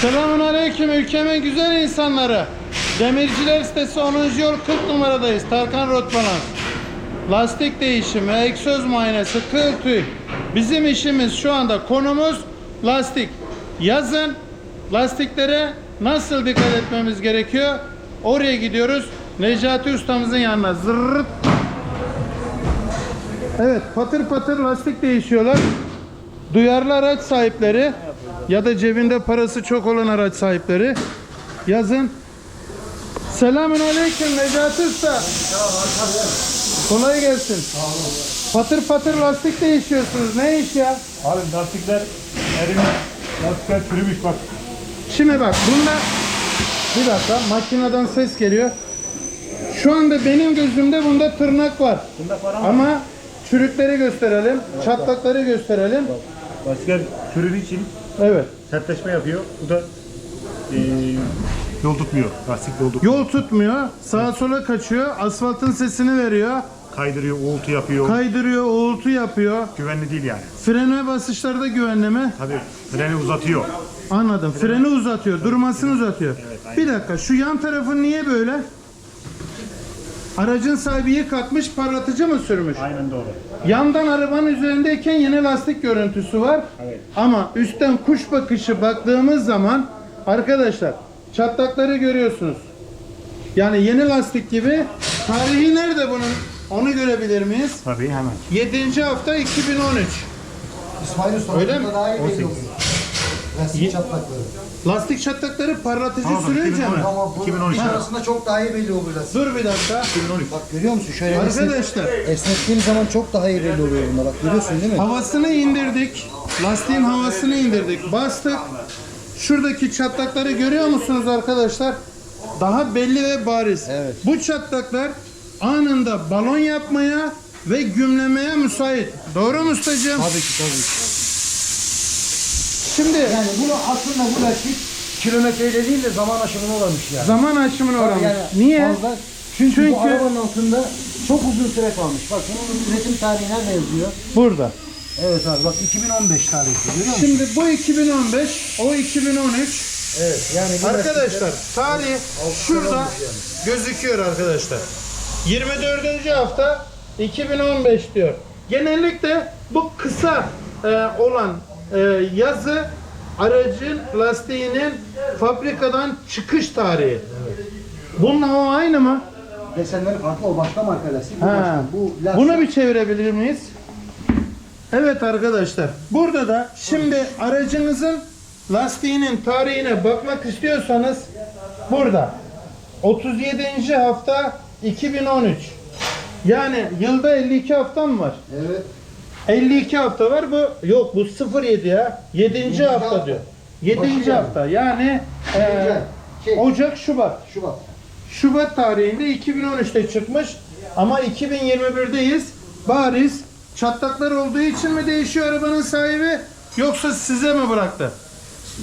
Selamun Aleyküm ülkemin güzel insanları. Demirciler sitesi 10. yol 40 numaradayız. Tarkan Rot Balans. Lastik değişimi, egzoz muayenesi, kıl tüy. Bizim işimiz şu anda konumuz lastik. Yazın lastiklere nasıl dikkat etmemiz gerekiyor? Oraya gidiyoruz. Necati ustamızın yanına. Zırrt. Evet patır patır lastik değişiyorlar. Duyarlı araç sahipleri ya da cebinde parası çok olan araç sahipleri yazın. Selamün aleyküm Necati Usta. Kolay gelsin. Patır patır lastik değişiyorsunuz. Ne iş ya? Abi lastikler erimiş, lastikler çürümüş bak. Şimdi bak bunda bir dakika makineden ses geliyor. Şu anda benim gözümde bunda tırnak var. Bunda para var. Ama çürükleri gösterelim, çatlakları gösterelim. Lastikler çürüdüğü için Evet. sertleşme yapıyor. Bu da eee yol tutmuyor. Lastik yol tutmuyor. Yol tutmuyor, sağa sola kaçıyor, asfaltın sesini veriyor, Kaydırıyor, uğultu yapıyor. kaydırıyor, uğultu yapıyor. Güvenli değil yani. Frene basışlarda güvenli mi? Tabii freni uzatıyor. Anladım. Freni uzatıyor, durmasını uzatıyor. Bir dakika, şu yan tarafın niye böyle? Aracın sahibi yıkatmış, parlatıcı mı sürmüş? Aynen doğru. Yandan arabanın üzerindeyken yeni lastik görüntüsü var. Evet. Ama üstten kuş bakışı baktığımız zaman arkadaşlar çatlakları görüyorsunuz. Yani yeni lastik gibi. Tarihi nerede bunun? Onu görebilir miyiz? Tabii hemen. 7. hafta 2013. İsmail Usta Öyle mi? bunda daha iyi belli 18. Lastik çatlakları. Lastik çatlakları parlatıcı Tamam, sürünce 2013. mi? Ama bu 2013 iş arasında çok daha iyi belli oluyor lastik. Dur bir dakika. 2013. Bak görüyor musun? Şöyle esnet, Arkadaşlar esnettiğim zaman çok daha iyi belli oluyor bunlar. Bak görüyorsun değil mi? havasını indirdik. Lastiğin havasını indirdik. Bastık. Şuradaki çatlakları görüyor musunuz arkadaşlar? Daha belli ve bariz. Evet. Bu çatlaklar anında balon yapmaya ve gümlemeye müsait. Doğru mu ustacığım? Tabii ki tabii ki. Şimdi Yani bunu aslında bu lastik kilometreyle değil de zaman aşımına uğramış yani. zaman aşımına Tabii uğramış. yani Niye? fazla- çünkü, Çünkü- bu arabanın altında çok uzun süre kalmış. Bak bunun üretim tarihi nerede yazıyor? Burada. Evet abi bak 2015 tarihli görüyor musun? Şimdi bu 2015, o 2013. Evet yani bu Arkadaşlar tarih şurada gözüküyor arkadaşlar. 24. hafta 2015 diyor. Genellikle bu kısa e, olan e, yazı aracın lastiğinin fabrikadan çıkış tarihi. Bununla o aynı mı? desenleri farklı o başka marka lastik. Bu, Ha. başka. bu lastik. Bunu bir çevirebilir miyiz? Evet arkadaşlar. Burada da şimdi aracınızın lastiğinin tarihine bakmak istiyorsanız burada 37. hafta 2013. Yani yılda 52 hafta mı var? Evet. 52 hafta var bu. Yok bu 07 ya. 7. hafta hafta. diyor. 7. Başı yani. hafta. Yani e, Şey, Ocak Şubat. Şubat. Şubat tarihinde 2013'te çıkmış ama 2021'deyiz. Bariz çatlaklar olduğu için mi değişiyor arabanın sahibi yoksa size mi bıraktı?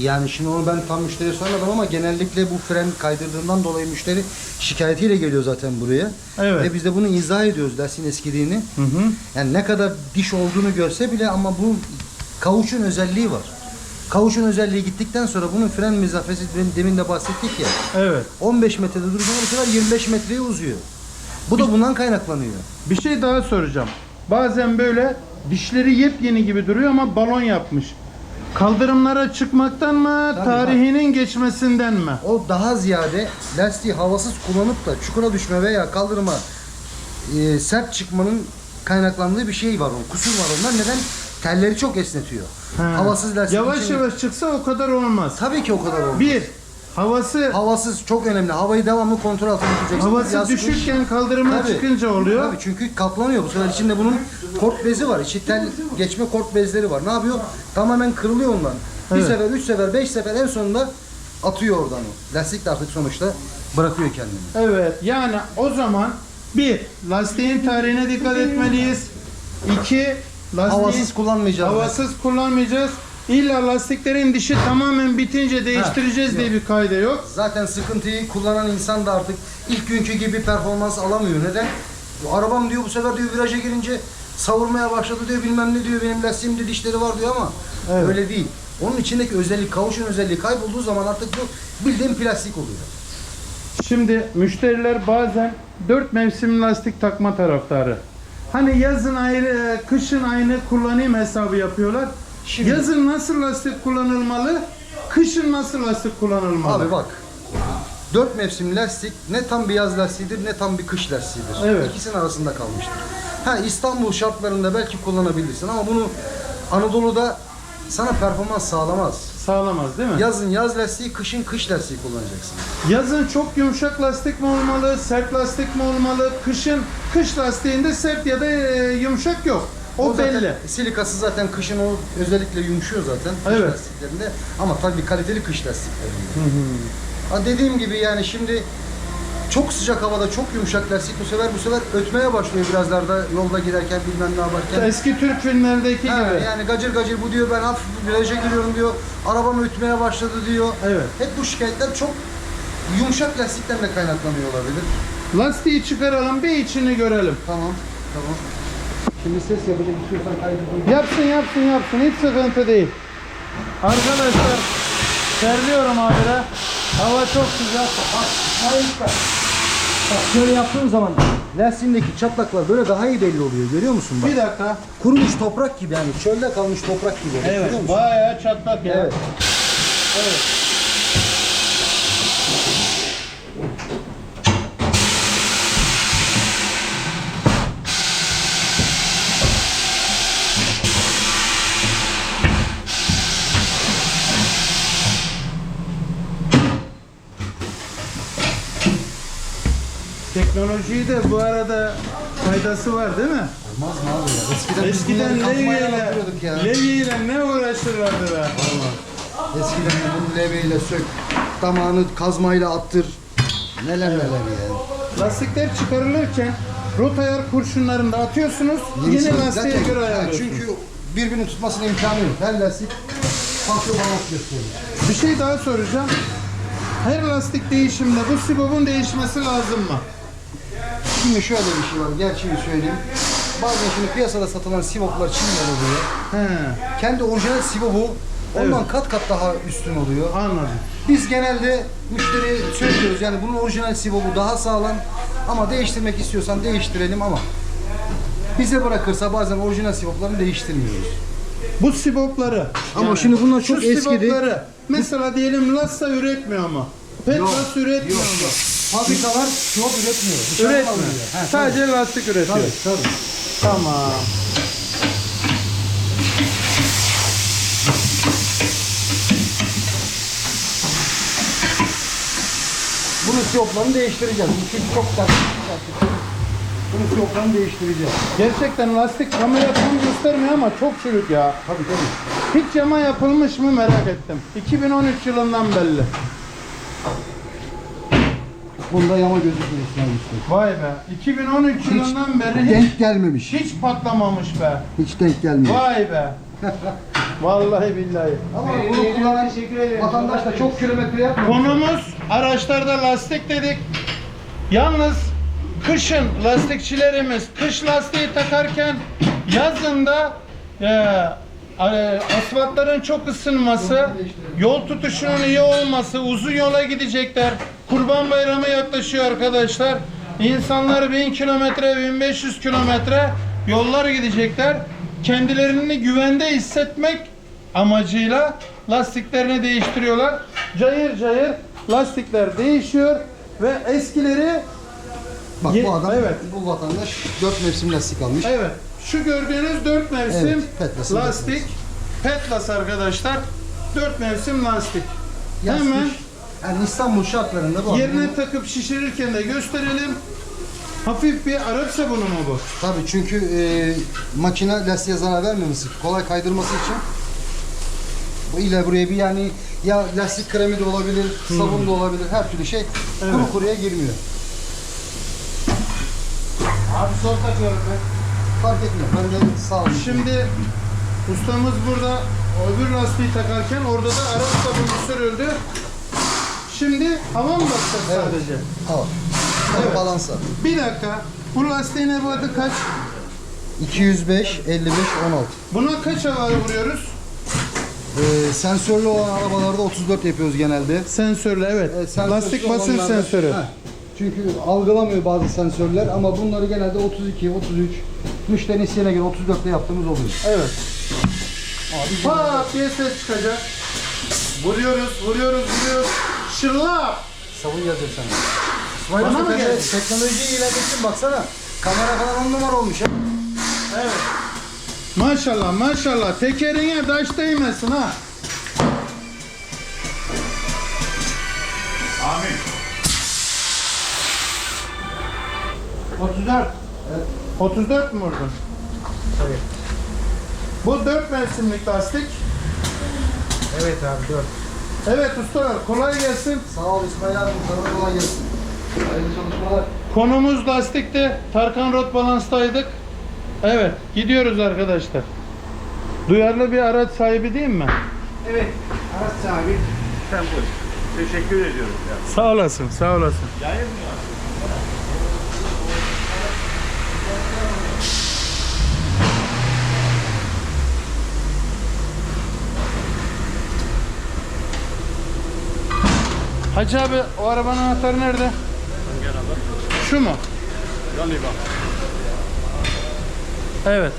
Yani şimdi onu ben tam müşteriye sormadım ama genellikle bu fren kaydırdığından dolayı müşteri şikayetiyle geliyor zaten buraya. Evet. Ve biz de bunu izah ediyoruz lastiğin eskidiğini. Hı hı. Yani ne kadar diş olduğunu görse bile ama bu kavuçun özelliği var. Kavuçun özelliği gittikten sonra bunun fren mesafesi demin- de bahsettik ya. Evet. 15 metrede duracağına bu sefer 25 metreye uzuyor. Bu da bundan kaynaklanıyor. Bir şey daha soracağım. Bazen böyle dişleri yepyeni gibi duruyor ama balon yapmış. Kaldırımlara çıkmaktan mı, Tabii, tarihinin geçmesinden mi? O daha ziyade lastiği havasız kullanıp da çukura düşme veya kaldırıma e, sert çıkmanın kaynaklandığı bir şey var onun. Kusur var ondan. Neden? Telleri çok esnetiyor. Ha. Havasız lastik Yavaş için- yavaş çıksa o kadar olmaz. Tabii ki o kadar olmaz. Bir, havası Havasız çok önemli. Havayı devamlı kontrol altında tutacaksınız. havası Yaz, kış. düşürken kaldırıma Tabii. çıkınca oluyor. Tabii çünkü katlanıyor. Bu sefer içinde bunun kort bezi var. İçi tel geçme kort bezleri var. Ne yapıyor? Tamamen kırılıyor ondan. Bir Evet. sefer, üç sefer, beş sefer en sonunda atıyor oradan o. Lastik de artık sonuçta bırakıyor kendini. Evet yani o zaman bir lastiğin tarihine dikkat etmeliyiz. İki lastiğin Havasız kullanmayacağız. havasız kullanmayacağız. İlla lastiklerin dişi tamamen bitince değiştireceğiz diye bir kayda yok. Zaten sıkıntıyı kullanan insan da artık ilk günkü gibi performans alamıyor. Neden? Arabam diyor bu sefer diyor viraja girince savurmaya başladı diyor bilmem ne diyor benim lastiğimde dişleri var diyor ama Evet. öyle değil. onun içindeki özellik, kavuşun özelliği kaybolduğu zaman artık bu bildiğin plastik oluyor. Şimdi müşteriler bazen dört mevsim lastik takma taraftarı. Hani yazın ayrı, kışın aynı kullanayım hesabı yapıyorlar. Şimdi- Yazın nasıl lastik kullanılmalı? Kışın nasıl lastik kullanılmalı? Abi bak. Dört mevsim lastik ne tam bir yaz lastiğidir ne tam bir kış lastiğidir. Evet. İkisinin arasında kalmıştır. Ha İstanbul şartlarında belki kullanabilirsin ama bunu Anadolu'da sana performans sağlamaz. Sağlamaz değil mi? Yazın yaz lastiği, kışın kış lastiği kullanacaksın. Yazın çok yumuşak lastik mi olmalı, sert lastik mi olmalı? Kışın kış lastiğinde sert ya da e, yumuşak yok. O, zaten- belli. Silikası zaten kışın o özellikle yumuşuyor zaten kış Evet. lastiklerinde. Ama tabii kaliteli kış lastiklerinde. Ha dediğim gibi yani şimdi çok sıcak havada çok yumuşak lastik bu sefer bu sefer ötmeye başlıyor birazlarda yolda giderken bilmem ne yaparken. Eski Türk filmlerdeki Ha, gibi. yani gacır gacır bu diyor ben hafif viraja giriyorum diyor. Arabam ötmeye başladı diyor. Evet. Hep bu şikayetler çok yumuşak lastikten de kaynaklanıyor olabilir. Lastiği çıkaralım bir içini görelim. Tamam. Tamam. Şimdi ses yapacak istiyorsan kaydedeyim. Yapsın yapsın yapsın hiç sıkıntı değil. Arkadaşlar terliyorum habire. Hava çok sıcak. Bak şöyle yaptığım zaman lastiğindeki çatlaklar böyle daha iyi belli oluyor. Görüyor musun bak? Bir dakika. Kurumuş toprak gibi yani çölde kalmış toprak gibi. Evet Görüyor musun? bayağı çatlak ya. Evet. Teknolojiyi de bu arada faydası var değil mi? Olmaz mı abi ya? Eskiden, biz Eskiden bunları yapıyorduk ya. levyeyle ne uğraşırlardı be. Eskiden de bunu levyeyle sök, damağını kazmayla attır. Neler neler ya. Lastikler çıkarılırken rot ayar kurşunlarını da atıyorsunuz. Yenisi- yine lastiğe zaten- göre ha, ayarlıyorsunuz. Çünkü birbirini tutmasına imkanı yok. Her lastik farklı balans gösteriyor. Bir şey daha soracağım. Her lastik değişimde bu sibobun değişmesi lazım mı? Şimdi şöyle bir şey var, gerçeği söyleyeyim. Bazen şimdi piyasada satılan sivoplar Çin'den oluyor. He, Kendi orijinal sivobu ondan Evet. kat kat daha üstün oluyor. anladım. Biz genelde müşteriye söylüyoruz yani bunun orijinal sivobu daha sağlam ama değiştirmek istiyorsan değiştirelim ama bize bırakırsa bazen orijinal sivoplarını değiştirmiyoruz. Bu sibopları. Ama şimdi bunlar çok şu eskidi. sibopları, Mesela diyelim Lassa üretmiyor mu? Petlas üretmiyor yok. Fabrikalar sivop üretmiyor. Dışarıdan Üretmiyor. He. Sadece lastik üretiyor. Tabii, tabii. Tamam. Bunun siyoplarını değiştireceğiz. Bu çünkü çok sert. Bunun siyoplarını değiştireceğiz. Gerçekten lastik kamera tam göstermiyor ama çok çürük ya. Tabii tabii. Hiç yama yapılmış mı merak ettim. 2013 yılından belli. Bunda yama gözüküyor İsmail Usta. Vay be. 2013 yılından beri hiç, Denk gelmemiş. hiç patlamamış be. Hiç denk gelmiyor. Vay be. Vallahi billahi. Ama bunu kullanan vatandaş da çok kilometre yapmıyor. Konumuz araçlarda lastik dedik. Yalnız kışın lastikçilerimiz kış lastiği takarken yazında e, asfaltların çok ısınması, yol tutuşunun iyi olması, uzun yola gidecekler. Kurban Bayramı yaklaşıyor arkadaşlar. İnsanlar 1000 kilometre, 1500 kilometre yollar gidecekler. Kendilerini güvende hissetmek amacıyla lastiklerini değiştiriyorlar. Cayır cayır lastikler değişiyor ve eskileri Bak bu adam, evet. bu vatandaş 4 mevsim lastik almış. evet şu gördüğünüz dört mevsim Evet, Petlas'ın lastik Petlas arkadaşlar dört mevsim lastik. Yasmış. Hemen Yani İstanbul şartlarında bu yerine adam- takıp şişirirken de gösterelim. Hafif bir Arap sabunu mu bu? Tabii çünkü e, makine lastiğe zarar vermemesi, kolay kaydırması için bu illa buraya bir yani ya lastik kremi de olabilir, sabun da olabilir, her türlü şey kuru kuruya girmiyor. Abi sol takıyorum ben. Fark etmiyor. Ben de sağ olun. Şimdi ustamız burada öbür lastiği takarken orada da Arap sabunu sürüldü. Şimdi hava mı basacak Evet. sadece? Al. Evet. Balansa. Bir dakika. Bu lastiğin ebatı kaç? 205, 55, 16. Buna kaç hava vuruyoruz? Ee, sensörlü olan arabalarda 34 yapıyoruz genelde. Sensörlü evet. Ee, sensörsüz Lastik basınç olanlarda- sensörü. Heh. Çünkü algılamıyor bazı sensörler ama bunları genelde 32, 33, müşterinin isteğine göre 34'te yaptığımız oluyor. Evet. Abi Pat diye ses çıkacak. Vuruyoruz, vuruyoruz, vuruyoruz. Şırlap. savun gelecek sana. Bana mı geldi? Teknolojiyi ilerlettin baksana. Kamera falan on numara olmuş ya. Evet. Maşallah maşallah tekerine taş değmesin ha. Amin. 34. 34 mü vurdun? Evet. Bu 4 mevsimlik lastik. Evet abi 4. Evet ustalar kolay gelsin. Sağ ol İsmail abi. Sana kolay gelsin. Hayırlı çalışmalar. Konumuz lastikte. Tarkan Rot Balans'taydık. Evet gidiyoruz arkadaşlar. Duyarlı bir araç sahibi değil mi? Evet. Araç sahibi. Sen buyur. Teşekkür ediyorum ya. Sağ olasın sağ olasın. Yayın mı Hacı abi o arabanın anahtarı nerede? Şu mu? Galiba. Evet.